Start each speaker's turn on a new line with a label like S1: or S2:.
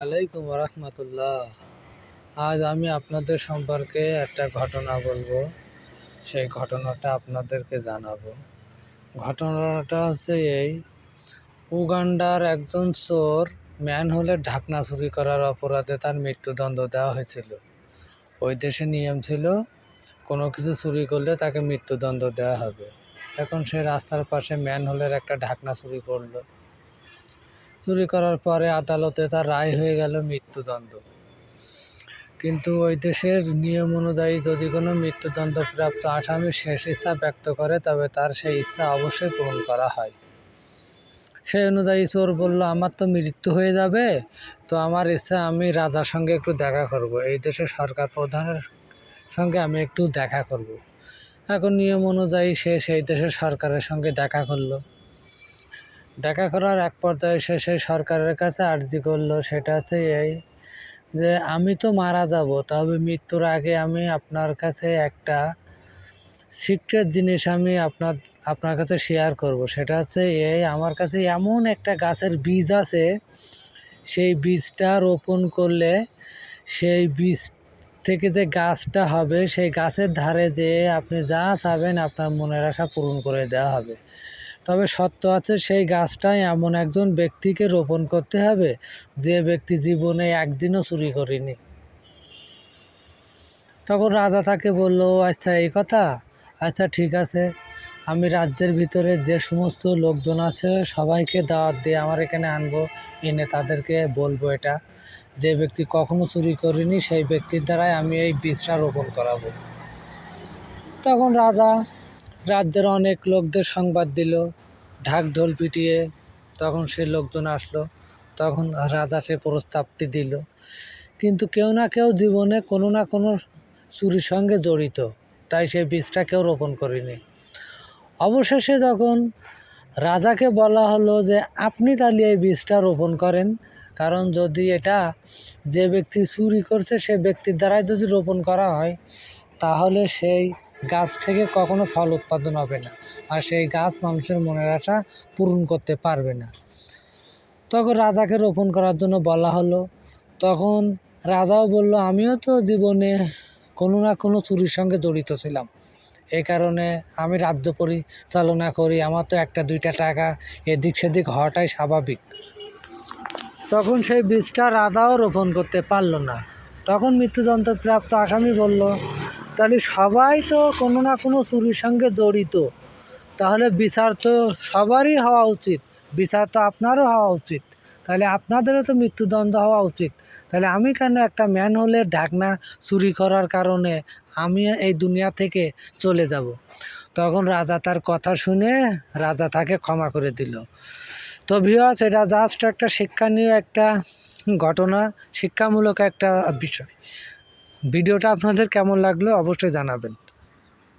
S1: আলাইকুম রহমতুল্লাহ। আজ আমি আপনাদের সম্পর্কে একটা ঘটনা বলব। সেই ঘটনাটা আপনাদেরকে জানাব। ঘটনাটা হচ্ছে এই, উগান্ডার একজন চোর ম্যানহোলের ঢাকনা চুরি করার অপরাধে তার মৃত্যুদণ্ড দেওয়া হয়েছিল। ওই দেশে নিয়ম ছিল, কোনো কিছু চুরি করলে তাকে মৃত্যুদণ্ড দেওয়া হবে। এখন সে রাস্তার পাশে ম্যান ম্যানহোলের একটা ঢাকনা চুরি করল। চুরি করার পরে আদালতে তার রায় হয়ে গেল মৃত্যুদণ্ড। কিন্তু ওই দেশের নিয়ম অনুযায়ী যদি কোনো মৃত্যুদণ্ডপ্রাপ্ত আসামি শেষ ইচ্ছা ব্যক্ত করে, তবে তার সেই ইচ্ছা অবশ্যই পূরণ করা হয়। সেই অনুযায়ী চোর বলল, আমার তো মৃত্যু হয়ে যাবে, তো আমার ইচ্ছা আমি রাজার সঙ্গে একটু দেখা করব। এই দেশের সরকার প্রধানের সঙ্গে আমি একটু দেখা করব। এখন নিয়ম অনুযায়ী সে সেই দেশের সরকারের সঙ্গে দেখা করল। দেখা করার এক পর্যায়ে সে সেই সরকারের কাছে আর্জি করল। সেটা হচ্ছে এই যে, আমি তো মারা যাব, তবে মৃত্যুর আগে আমি আপনার কাছে একটা সিক্রেট জিনিস আমি আপনার আপনার কাছে শেয়ার করব। সেটা হচ্ছে এই, আমার কাছে এমন একটা গাছের বীজ আছে, সেই বীজটা রোপণ করলে সেই বীজ থেকে যে গাছটা হবে, সেই গাছের ধারে যে আপনি যা চাবেন আপনার মনের আশা পূরণ করে দেওয়া হবে। তবে সত্য আছে, সেই গাছটাই এমন একজন ব্যক্তিকে রোপণ করতে হবে যে ব্যক্তি জীবনে একদিনও চুরি করেনি। তখন রাজা তাকে বলল আচ্ছা এই কথা? আচ্ছা ঠিক আছে। আমি রাজ্যের ভিতরে যে সমস্ত লোকজন আছে, সবাইকে দাওয়াত দিয়ে আমার এখানে আনব, এনে তাদেরকে বলব এটা। যে ব্যক্তি কখনো চুরি করিনি, সেই ব্যক্তির দ্বারাই আমি এই বীজটা রোপণ করাবো। তখন রাজা রাজ্যের অনেক লোকদের সংবাদ দিল, ঢাক ঢোল পিটিয়ে তখন সে লোকজন আসলো, তখন রাজা সে প্রস্তাবটি দিল। কিন্তু কেউ না কেউ জীবনে কোনো না কোনো চুরির সঙ্গে জড়িত, তাই সে বীজটা কেউ রোপণ করেনি। অবশেষে যখন রাজাকে বলা হলো যে, আপনি তাহলে এই বীজটা রোপণ করেন, কারণ যদি এটা যে ব্যক্তি চুরি করছে, সে ব্যক্তির দ্বারাই যদি রোপণ করা হয়, তাহলে সেই গাছ থেকে কখনো ফল উৎপাদন হবে না আর সেই গাছ মানুষের মনের আশা পূরণ করতে পারবে না। তখন রাজাকে রোপণ করার জন্য বলা হলো। তখন রাজাও বলল, আমিও তো জীবনে কোনো না কোনো চুরির সঙ্গে জড়িত ছিলাম। এই কারণে আমি রাজ্য পরিচালনা করি। আমার তো একটা দুইটা টাকা এদিক সেদিক হওয়াটাই স্বাভাবিক। তখন সেই বীজটা রাধাও রোপণ করতে পারল না। তখন মৃত্যুদণ্ডপ্রাপ্ত আসামি বলল তাহলে সবাই তো কোনো না কোনো চুরির সঙ্গে জড়িত। তাহলে বিচার তো সবারই হওয়া উচিত। বিচার তো আপনারও হওয়া উচিত। তাহলে আপনাদেরও তো মৃত্যুদণ্ড হওয়া উচিত। তাহলে আমি কেন একটা ম্যান হলে ঢাকনা চুরি করার কারণে আমি এই দুনিয়া থেকে চলে যাব? তখন রাজা তার কথা শুনে রাজা তাকে ক্ষমা করে দিল। তো ভিওয়াস এটা জাস্ট একটা শিক্ষণীয় একটা ঘটনা, শিক্ষামূলক একটা বিষয়। ভিডিওটা আপনাদের কেমন লাগল অবশ্যই জানাবেন।